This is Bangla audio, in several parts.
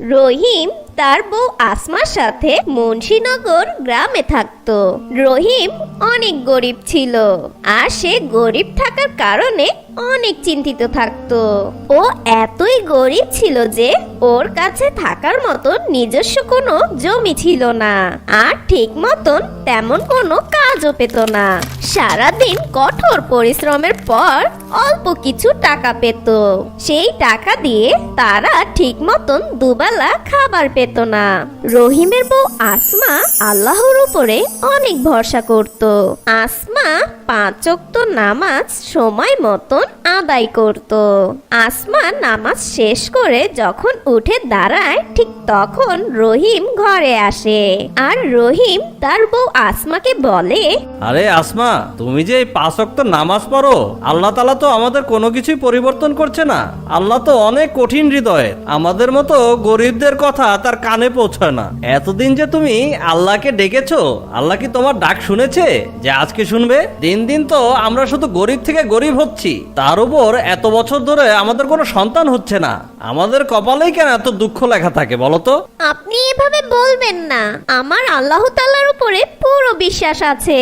রহিম তার বউ আসমার সাথে মুন্সীনগর গ্রামে থাকতো। রহিম অনেক গরিব ছিল, আর সে গরিব থাকার কারণে অনেক চিন্তিত থাকতো। ও এতই গরিব ছিল যে ওর কাছে থাকার মতো নিজস্ব কোনো জমি ছিল না। আর ঠিক মতন তেমন কোনো কাজও পেত না। সারাদিন কঠোর পরিশ্রমের পর অল্প কিছু টাকা পেত। সেই টাকা দিয়ে তারা ঠিক মতন দুবেলা খাবার পেত না। রহিমের বউ আসমা আল্লাহর উপরে অনেক ভরসা করত। আসমা পাঁচ ওয়াক্ত নামাজ সময় মতন আদায় করত। আসমা নামাজ শেষ করে যখন উঠে দাঁড়ায়, ঠিক তখন রহিম ঘরে আসে। আর রহিম তার বউ আসমাকে বলে, আরে আসমা, তুমি যে এই পাঁচ নামাজ পড়ো, আল্লাহ তালা তো আমাদের কোনো কিছুই পরিবর্তন করছে না। আল্লাহ তো অনেক কঠিন হৃদয়ের। আমাদের মতো গরিবদের কথা তার কানে পৌঁছায় না। এতদিন যে তুমি আল্লাহকে ডেকেছো, আল্লাহ কি তোমার ডাক শুনেছে যে আজকে শুনবে? দিন দিন তো আমরা শুধু গরিব থেকে গরিব হচ্ছি। তার উপর এত বছর ধরে আমাদের কোনো সন্তান হচ্ছে না। আমাদের কপালেই কেন এত দুঃখ লেখা থাকে বলতো আপনি এভাবে বলবেন না। আমার আল্লাহ তাআলার উপরে পুরো বিশ্বাস আছে।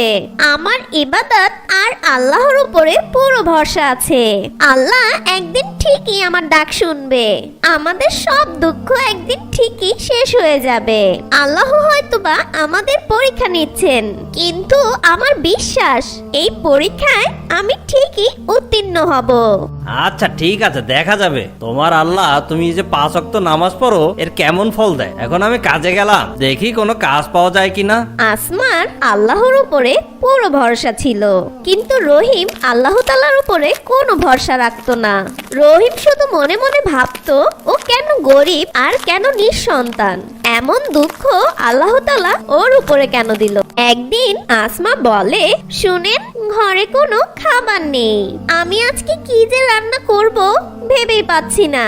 আমার ইবাদত আর আল্লাহর উপরে পুরো ভরসা আছে। আল্লাহ একদিন ঠিকই আমার ডাক শুনবে। আমাদের সব দুঃখ একদিন ঠিকই শেষ হয়ে যাবে। আল্লাহ হয়তোবা আমাদের পরীক্ষা নিচ্ছেন, কিন্তু আমার বিশ্বাস, এই পরীক্ষায় আমি ঠিকই উত্তীর্ণ হব। আচ্ছা ঠিক আছে দেখা যাবে। তোমার আল্লাহ তুমি যে পাঁচ অক্ত নামাজ পড়ো এর কেমন ফল দেয়? এখন আমি কাজে গেলাম। দেখি কোনো কাজ পাওয়া যায় কিনা। আসমার আল্লাহর উপরে পুরো ভরসা ছিল। কিন্তু রহিম আল্লাহ তালার উপরে কোনো ভরসা রাখতো না। রহিম শুধু মনে মনে ভাবতো ও কেন গরিব আর কেন নিঃসন্তান? এমন দুঃখ আল্লাহ তালা ওর উপরে কেন দিল? একদিন আসমা বলে শুনেন ঘরে কোনো খাবার নেই। আমি আজকে কি যে রান্না করব? ভেবেই পাচ্ছি না।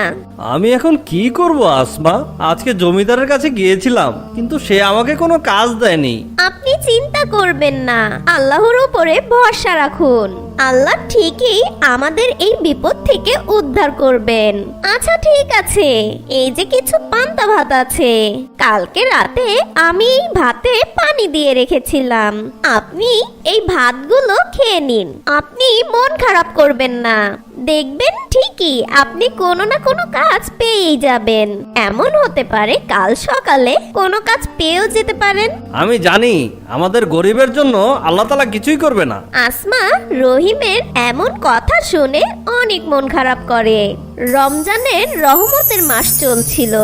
আমি এখন কি করব আসমা? আজকে জমিদারের কাছে গিয়েছিলাম কিন্তু সে আমাকে কোনো কাজ দেয়নি। আপনি চিন্তা করবেন না। আল্লাহর উপরে ভরসা রাখুন। আল্লাহ ঠিকই আমাদের এই বিপদ থেকে উদ্ধার করবেন। আচ্ছা ঠিক আছে। এই যে কিছু পান্তা ভাত আছে। কালকে রাতে আমি এই ভাতে পানি দিয়ে রেখেছিলাম। আপনি এই ভাতগুলো খেয়ে নিন। আপনি মন খারাপ করবেন না। দেখবেন ঠিকই আপনি কোনো না কোনো কাজ পেয়েই যাবেন। এমন হতে পারে কাল সকালে কোনো কাজ পেয়েও যেতে পারেন। আমি জানি আমাদের গরিবের জন্য আল্লাহ তালা কিছুই করবে না। আসমা রহিমের এমন কথা শুনে অনেক মন খারাপ করে। রমজানের রহমতের মাস চলছিল।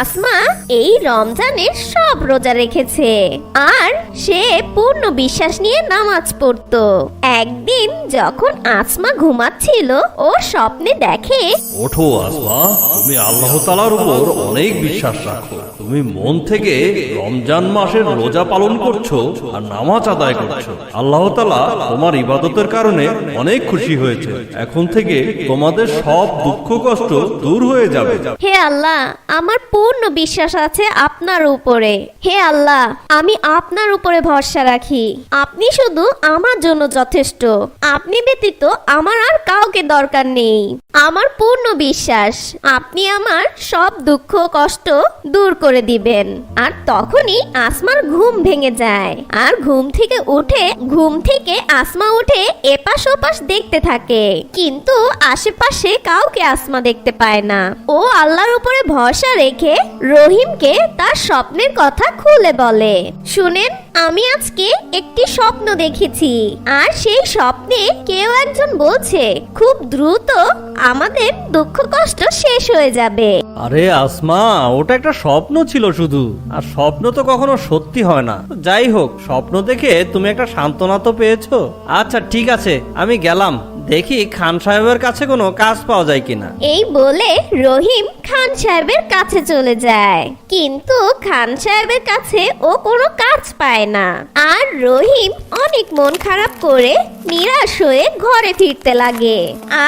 আসমা এই রমজানের সব রোজা রেখেছে। আর সে পূর্ণ বিশ্বাস নিয়ে নামাজ পড়তো। একদিন যখন আসমা ঘুমাচ্ছিল, ও স্বপ্নে দেখে, ওঠো আসমা, তুমি আল্লাহ তালার উপর অনেক বিশ্বাস রাখো। তুমি মন থেকে রমজান মাসের রোজা পালন করছ আর নামাজ আদায় করছ। আল্লাহ তালা তোমার ইবাদতের কারণে অনেক খুশি হয়েছে। এখন থেকে তোমাদের সব দুঃখ কষ্ট দূর হয়ে যাবে। হে আল্লাহ আমার পূর্ণ বিশ্বাস আছে আপনার উপরে। হে আল্লাহ আমি আপনার উপরে ভরসা রাখি। আপনি শুধু আমার জন্য যথেষ্ট। আপনি ব্যতীত আমার আর কাউকে দরকার নেই। আমার পূর্ণ বিশ্বাস, আপনি আমার সব দুঃখ কষ্ট দূর করে দিবেন। আর তখনই আসমার ঘুম ভেঙে যায়। আর ঘুম থেকে উঠে, ঘুম থেকে আসমা উঠে এপাশ ওপাশ দেখতে থাকে। কিন্তু আশেপাশে কাউকে আসমা দেখতে পায় না। ও আল্লাহর উপরে ভরসা রেখে রহিমকে তার স্বপ্নের কথা খুলে বলে। শুনেন আমি আজকে একটি স্বপ্ন দেখেছি। আর সেই স্বপ্নে কেউ একজন বলছে, খুব দ্রুত আমাদের দুঃখ কষ্ট শেষ হয়ে যাবে। আরে আসমা, ওটা একটা স্বপ্ন ছিল শুধু। আর স্বপ্ন তো কখনো সত্যি হয় না। যাই হোক, স্বপ্ন দেখে তুমি একটা সান্ত্বনা তো পেয়েছ। আচ্ছা ঠিক আছে, আমি গেলাম। দেখি খান সাহেবের কাছে কোনো কাজ পাওয়া যায় কিনা। এই বলে রহিম খান সাহেবের কাছে চলে যায়। কিন্তু খান সাহেবের কাছে ও কোনো কাজ পায় না। আর রহিম অনেক মন খারাপ করে নিরাশ হয়ে ঘরে ফিরতে লাগে।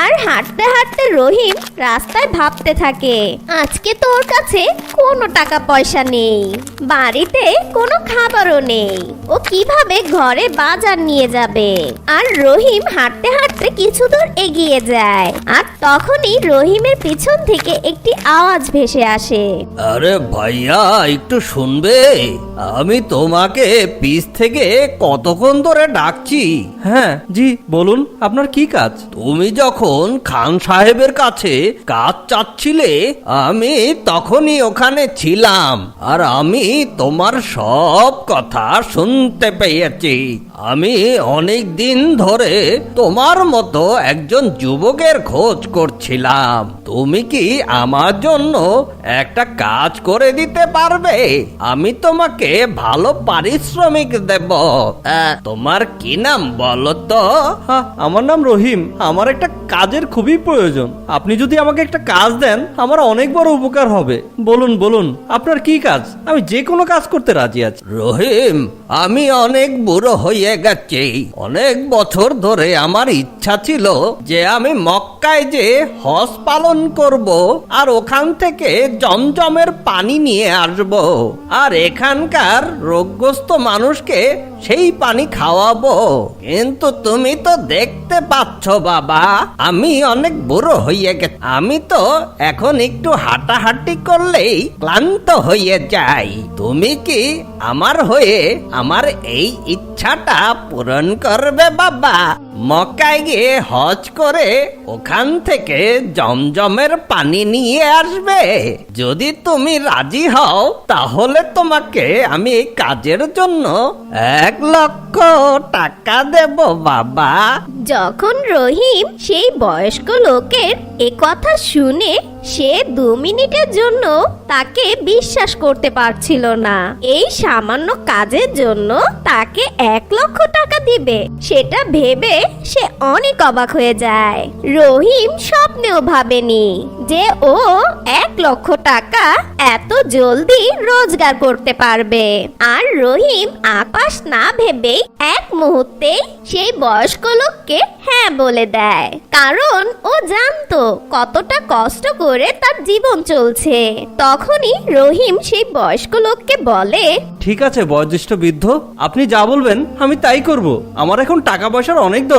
আর হাঁটতে হাঁটতে রহিম রাস্তায় ভাবতে থাকে, আজকে তোর কাছে কোনো টাকা পয়সা নেই, বাড়িতে কোনো খাবারও নেই। ও কীভাবে ঘরে বাজার নিয়ে যাবে? আর রহিম হাঁটতে হাঁটতে কিছু দূর এগিয়ে যায়। আর তখনই রহিমের পিছন থেকে একটি আওয়াজ ভেসে আসে। আরে ভাইয়া একটু শুনবে? আমি তোমাকে পিস থেকে কতক্ষণ ধরে ডাকছি? হ্যাঁ জি বলুন আপনার কি কাজ? তুমি যখন খান সাহেবের কাছে কাজ চাচ্ছিলে আমি তখনই ওখানে ছিলাম। আর আমি তোমার সব কথা শুনতে পেয়েছি। আমি অনেক দিন ধরে তোমার মতো একজন যুবকের খোঁজ করছিলাম। তুমি কি আমার জন্য একটা কাজ করে দিতে পারবে? আমি তোমাকে ভালো পারিশ্রমিক দেব। তোমার কি নাম বলো তো? আমার নাম রহিম। আমার একটা কাজের খুবই প্রয়োজন। আপনি যদি আমাকে একটা কাজ দেন আমার অনেক বড় উপকার হবে। বলুন বলুন আপনার কি কাজ? আমি যে কোনো কাজ করতে রাজি আছি। রহিম আমি অনেক বুড়ো হয়ে গেছি। অনেক বছর ধরে আমার ইচ্ছা ছিল যে আমি মক্কায় যে হজ পালন করব আর ওখান থেকে জমজমের পানি নিয়ে আসব। আর এখানকার রোগগ্রস্ত মানুষকে সেই পানি খাওয়াবো। কিন্তু তুমি তো দেখতে পাচ্ছ বাবা, আমি অনেক বুড়ো হয়ে গেছি আমি তো এখন একটু হাঁটাহাঁটি করলেই ক্লান্ত হয়ে যাই। তুমি কি আমার হয়ে আমার এই ইচ্ছাটা পূরণ করবে বাবা মক্কায় গিয়ে হজ করে ওখান থেকে জমজমের পানি নিয়ে আসবে। যদি তুমি রাজি হও, তাহলে তোমাকে আমি কাজের জন্য এক লক্ষ টাকা দেব, বাবা। যখন রহিম সেই বয়স্ক লোকের এ কথা শুনে, সে দু মিনিটের জন্য তাকে বিশ্বাস করতে পারছিল না। এই সামান্য কাজের জন্য তাকে এক লক্ষ টাকা দিবে, সেটা ভেবে সে অনেক অবাক হয়ে যায়। রহিম স্বপ্নেও ভাবেনি যে ও এক লক্ষ টাকা এত জলদি রোজগার করতে পারবে। আর রহিম আকাশ না ভেবেই এক মুহূর্তেই সেই বয়স্ক লোককে হ্যাঁ বলে দেয়। কারণ ও জানতো কতটা কষ্ট করে তার জীবন চলছে। তখনই রহিম সেই বয়স্ক লোককে বলে, ঠিক আছে, বয়োজ্যেষ্ঠ বৃদ্ধ, আপনি যা বলবেন আমি তাই করব। আমার এখন টাকা পয়সার অনেক দরকার।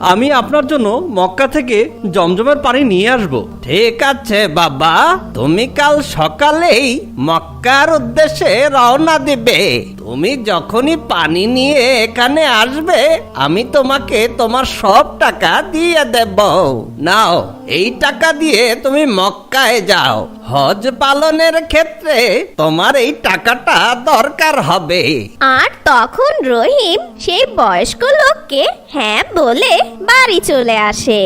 আমি আপনার জন্য মক্কা থেকে জমজমের পানি নিয়ে আসব। ঠিক আছে, বাবা। তুমি কাল সকালেই মক্কার উদ্দেশ্যে রওনা দিবে। তুমি যখনই পানি নিয়ে এখানে আসবে, আমি তোমাকে তোমার সব টাকা দিয়ে দেব। নাও, এই টাকা দিয়ে তুমি মক্কায় যাও। হজ পালনের ক্ষেত্রে তোমার এই টাকাটা দরকার হবে। আর তখন রহিম সেই বয়স্ক লোককে হ্যাঁ বলে বাড়ি চলে আসে।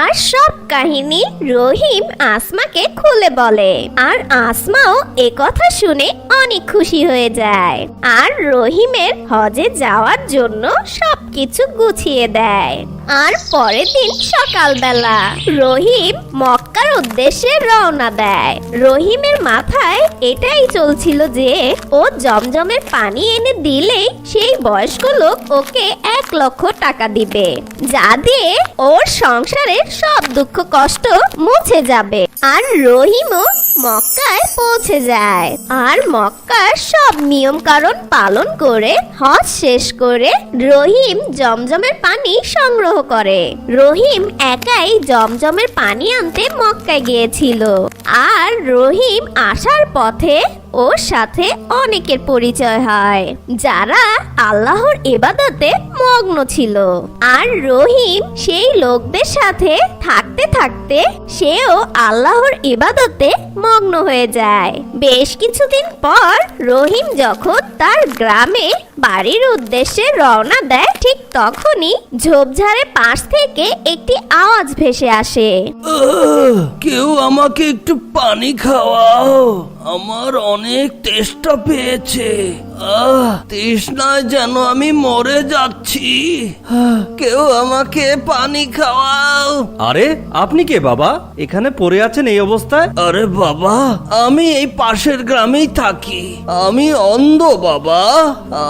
আর সব কাহিনী রহিম আসমাকে খুলে বলে। আর আসমাও এ কথা শুনে অনেক খুশি হয়ে যায়। আর রহিমের হজে যাওয়ার জন্য সবকিছু গুছিয়ে দেয়। আর পরের দিন সকালবেলা। রহিম মক্কার উদ্দেশ্যে রওনা দেয়। রহিমের মাথায় এটাই চলছিল যে, ও জমজমের পানি এনে দিলেই সেই বয়স্ক লোক ওকে এক লক্ষ টাকা দিবে। যা দিয়ে ওর সংসারের সব দুঃখ কষ্ট মুছে যাবে। আর রহিমও মক্কায় পৌঁছে যায়। আর মক্কার সব নিয়ম কারণ পালন করে, হজ শেষ করে রহিম জমজমের পানি সংগ্রহ করে। রহিম একাই জমজমের পানি আনতে মক্কায় গিয়েছিল। আর রহিম আসার পথে ওর সাথে অনেকের পরিচয় হয়, যারা আল্লাহর এবাদতে মগ্ন ছিল। আর রহিম সেই লোকদের সাথে থাকতে থাকতে সেও আল্লাহর ইবাদতে মগ্ন হয়ে যায়। বেশ কিছুদিন পর রহিম যখন তার গ্রামে বাড়ির উদ্দেশ্যে রওনা দেয়, ঠিক তখনই ঝোপঝাড়ে পাশ থেকে একটি আওয়াজ ভেসে আসে। কেউ আমাকে একটু পানি খাওয়াও। আমার অনেক তেষ্টা পেয়েছে। আহ, তৃষ্ণায় যেন আমি মরে যাচ্ছি। কেউ আমাকে পানি খাওয়াও। আরে আপনি কে বাবা? এখানে পড়ে আছেন এই অবস্থায়? আরে বাবা আমি এই পাশের গ্রামেই থাকি। আমি অন্ধ বাবা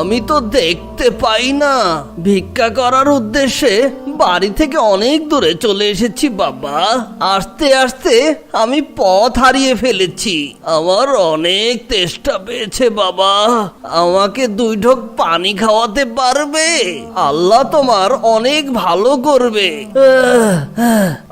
আমি তো দেখতে পাই না। ভিক্ষা করার উদ্দেশ্যে বাড়ি থেকে অনেক দূরে চলে এসেছি বাবা। আস্তে আস্তে আমি পথ হারিয়ে ফেলেছি। আমার অনেক তেষ্টা পেয়েছে বাবা। আমাকে দুই ঢোক পানি খাওয়াতে পারবে? আল্লাহ তোমার অনেক ভালো করবে।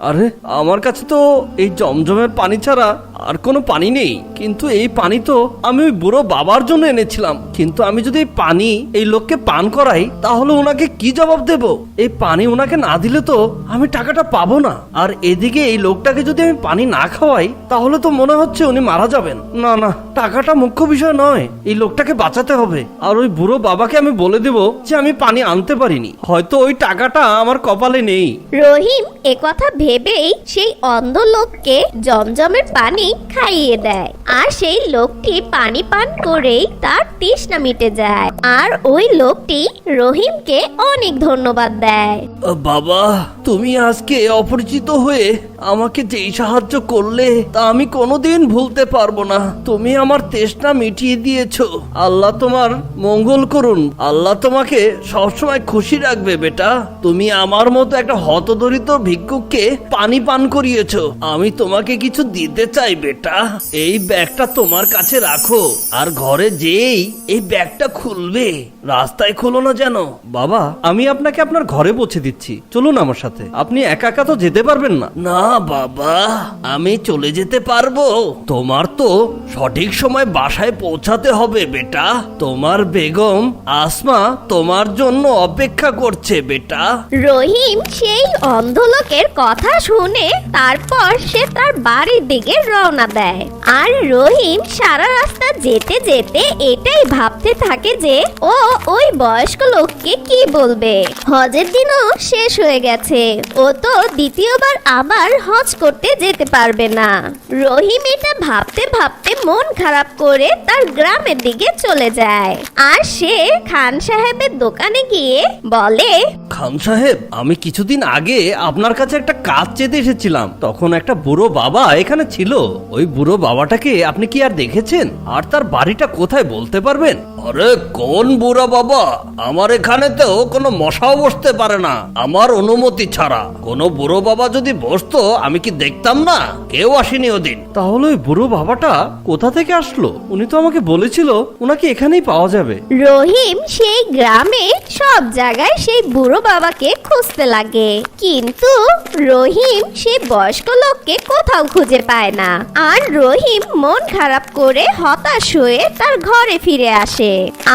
আরে, আমার কাছে তো এই জমজমের পানি ছাড়া আর কোনো পানি নেই। কিন্তু এই পানি তো আমি ওই বুড়ো বাবার জন্য এনেছিলাম। কিন্তু আমি যদি এই পানি এই লোককে পান করাই, তাহলে ওনাকে কি জবাব দেব? এই পানি ওনাকে না দিলে তো আমি টাকাটা পাবো না। আর এদিকে এই লোকটাকে যদি আমি পানি না খাওয়াই, তাহলে তো মনে হচ্ছে উনি মারা যাবেন। না না, টাকাটা মুখ্য বিষয় নয়। এই লোকটাকে বাঁচাতে হবে। আর ওই বুড়ো বাবাকে আমি বলে দেব যে আমি পানি আনতে পারিনি। হয়তো ওই টাকাটা আমার কপালে নেই। রহিম একথা ভেবেই সেই অন্ধ লোককে জমজমের পানি খাইয়ে দেয়। আর সেই লোকটি পানি পান করেই তার তৃষ্ণা মিটে যায়। আর ওই লোকটি রহিমকে অনেক ধন্যবাদ দেয়। বাবা তুমি আজকে অপরিচিত হয়ে আমাকে যেই সাহায্য করলে তা আমি কোনোদিন ভুলতে পারব না। তুমি আমার তেষ্টা মিটিয়ে দিয়েছ। আল্লাহ তোমার মঙ্গল করুন। আল্লাহ তোমাকে সবসময় খুশি রাখবে বেটা। তুমি আমার মতো একটা হতদরিদ্র ভিক্ষুককে পানি পান করিয়েছ। আমি তোমাকে কিছু দিতে চাই বেটা। এই ব্যাগটা তোমার কাছে রাখো। আর ঘরে যেই এই ব্যাগটা খুলবে রাস্তায় খোলো না যেন। বাবা আমি আপনাকে আপনার ঘরে পৌঁছে দিচ্ছি। চলুন আমার সাথে। আপনি একা একা তো যেতে পারবেন না। না বাবা আমি চলে যেতে পারব। তোমার তো সঠিক সময় বাসায় পৌঁছাতে হবে বেটা। তোমার বেগম আসমা তোমার জন্য অপেক্ষা করছে, বেটা। রহিম সেই অন্ধ লোকের কথা শুনে তারপর সে তার বাড়ির দিকে রওনা দেয়। আর রহিম সারা রাস্তা যেতে যেতে এটাই ভাবতে থাকে যে, ও ওই বয়স্ক লোককে কি বলবে? হজের দিনও শেষ হয়ে গেছে। ও তো দ্বিতীয়বার আবার হজ করতে যেতে পারবে না। রহিম এটা ভাবতে ভাবতে মন খারাপ করে তার গ্রামের দিকে চলে যায় আর সে খান সাহেবের দোকানে গিয়ে বলে, খান সাহেব, আমি কিছুদিন আগে আপনার কাছে একটা কাজ চেতে এসেছিলাম। তখন একটা বুড়ো বাবা এখানে ছিল। ওই বুড়ো বাবাটাকে আপনি কি আর দেখেছেন? আর তার বাড়িটা কোথায় বলতে পারবেন? আরে কোন বুড়া বাবা? আমার এখানে তো কোনো মশাও বসতে পারে না আমার অনুমতি ছাড়া। কোনো বুড়ো বাবা যদি বসতো আমি কি দেখতাম না? কেউ আসেনি ওদিন। তাহলে ওই বুড়ো বাবাটা কোথা থেকে আসলো? উনি তো আমাকে বলেছিল ওনাকে এখানেই পাওয়া যাবে। রহিম সেই গ্রামে সব জায়গায় সেই বুড়ো বাবাকে খুঁজতে লাগে। কিন্তু রহিম সেই বয়স্ক লোককে কোথাও খুঁজে পায় না। আর রহিম মন খারাপ করে হতাশ হয়ে তার ঘরে ফিরে আসে।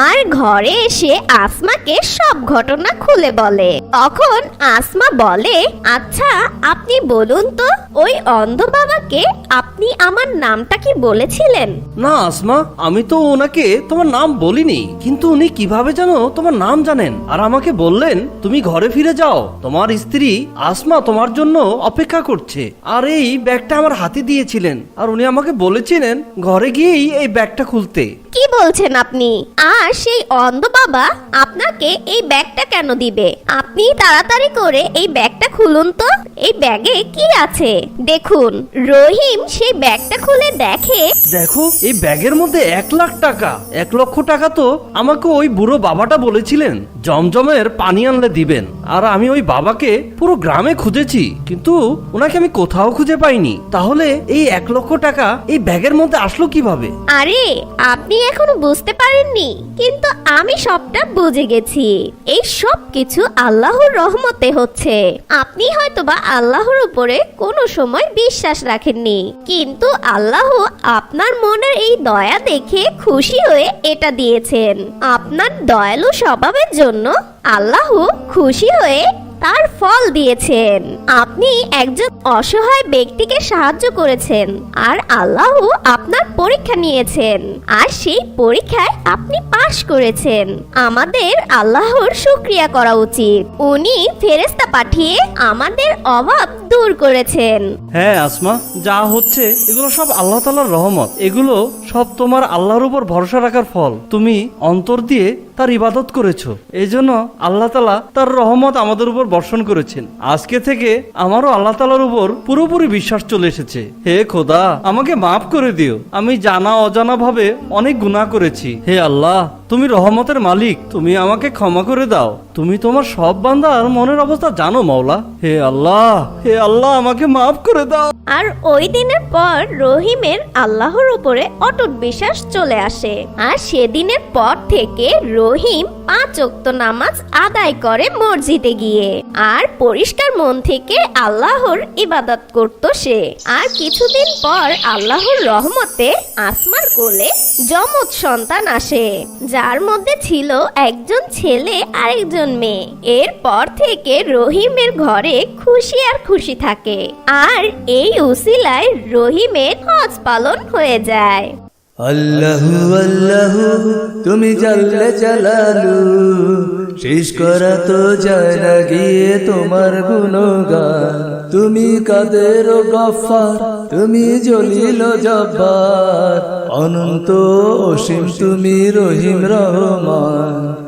আর ঘরে এসে আসমাকে সব ঘটনা খুলে বলে। তখন আসমা বলে আচ্ছা আপনি বলুন তো, ওই অন্ধ বাবাকে আপনি আমার নামটা কি বলেছিলেন? না আসমা আমি তো ওনাকে তোমার নাম বলিনি কিন্তু উনি কীভাবে জানো তোমার নাম জানেন? আর আমাকে বললেন তুমি ঘরে ফিরে যাও তোমার স্ত্রী আসমা তোমার জন্য অপেক্ষা করছে। আর এই ব্যাগটা আমার হাতে দিয়েছিলেন আর উনি আমাকে বলেছিলেন ঘরে গিয়েই এই ব্যাগটা খুলতে। কি বলছেন আপনি? আর সেই অন্ধ বাবা আপনাকে এই ব্যাগটা কেন দিবে? আপনি তাড়াতাড়ি করে এই ব্যাগটা খুলুন তো। এই ব্যাগে কি আছে? দেখুন রহিম সেই ব্যাগটা খুলে দেখে দেখো এই ব্যাগের মধ্যে এক লাখ টাকা। এক লক্ষ টাকা তো আমাকে ওই বুড়ো বাবাটা বলেছিলেন জমজমের পানি আনলে দিবেন। আর আমি ওই বাবাকে পুরো গ্রামে খুঁজেছি কিন্তু ওনাকে আমি কোথাও খুঁজে পাইনি। তাহলে এই এক লক্ষ টাকা এই ব্যাগের মধ্যে আসলো কীভাবে? আরে আপনি এখনও বুঝতে পারেননি কিন্তু আমি সবটা বুঝে গেছি। এই সব কিছু আল্লাহর রহমতে হচ্ছে। আপনি হয়তোবা আল্লাহর উপরে কোনো সময় বিশ্বাস রাখেননি। কিন্তু আল্লাহ আপনার মনের এই দয়া দেখে খুশি হয়ে এটা দিয়েছেন। আপনার দয়ালু স্বভাবের জন্য আল্লাহ খুশি হয়ে তার ফল দিয়েছেন। আপনি একজন অসহায় ব্যক্তিকে সাহায্য করেছেন আর আল্লাহ আপনার পরীক্ষা নিয়েছেন আর সেই পরীক্ষায় আপনি পাশ করেছেন। আমাদের আল্লাহর শুক্রিয়া করা উচিত। উনি ফেরেস্তা পাঠিয়ে আমাদের অভাব দূর করেছেন। হ্যাঁ আসমা, যা হচ্ছে, এগুলো সব আল্লাহ তালার রহমত। এগুলো সব তোমার আল্লাহর উপর ভরসা রাখার ফল। তুমি অন্তর দিয়ে তার ইবাদত করেছ। এই জন্য আল্লাহ তালা তার রহমত আমাদের উপর বর্ষণ করেছেন। আজকে থেকে আমারও আল্লাহ তালার উপর পুরোপুরি বিশ্বাস চলে এসেছে। হে খোদা, আমাকে মাফ করে দিও। আমি জানা অজানা ভাবে অনেক গুণা করেছি। হে আল্লাহ তুমি রহমতের মালিক, তুমি আমাকে ক্ষমা করে দাও। তুমি তোমার সব বান্দার মনের অবস্থা জানো, মাওলা। হে আল্লাহ হে আল্লাহ, আমাকে মাফ করে দাও। আর ওই দিনের পর রহিমের আল্লাহর উপরে অটুট বিশ্বাস চলে আসে। আর সেদিনের পর থেকে রহিম পাঁচ ওয়াক্ত নামাজ আদায় করে মসজিদে গিয়ে। আর পরিষ্কার মন থেকে আল্লাহর ইবাদত করত সে। আর কিছুদিন পর আল্লাহর রহমতে আসমার কোলে যমজ সন্তান আসে যার মধ্যে ছিল একজন ছেলে আর একজন মেয়ে। এরপর থেকে রহিমের ঘরে খুশি আর খুশি থাকে। আর এই উসিলায় রহিমের হজ পালন হয়ে যায়। আল্লাহু আল্লাহু, তুমি জাল্লে চালালু শেষ করা তো যায় না গিয়ে তোমার গুণগান। তুমি কাদের গফার, তুমি জলিল জব্বার। অনন্ত অসীম, তুমি রহিম রহমান।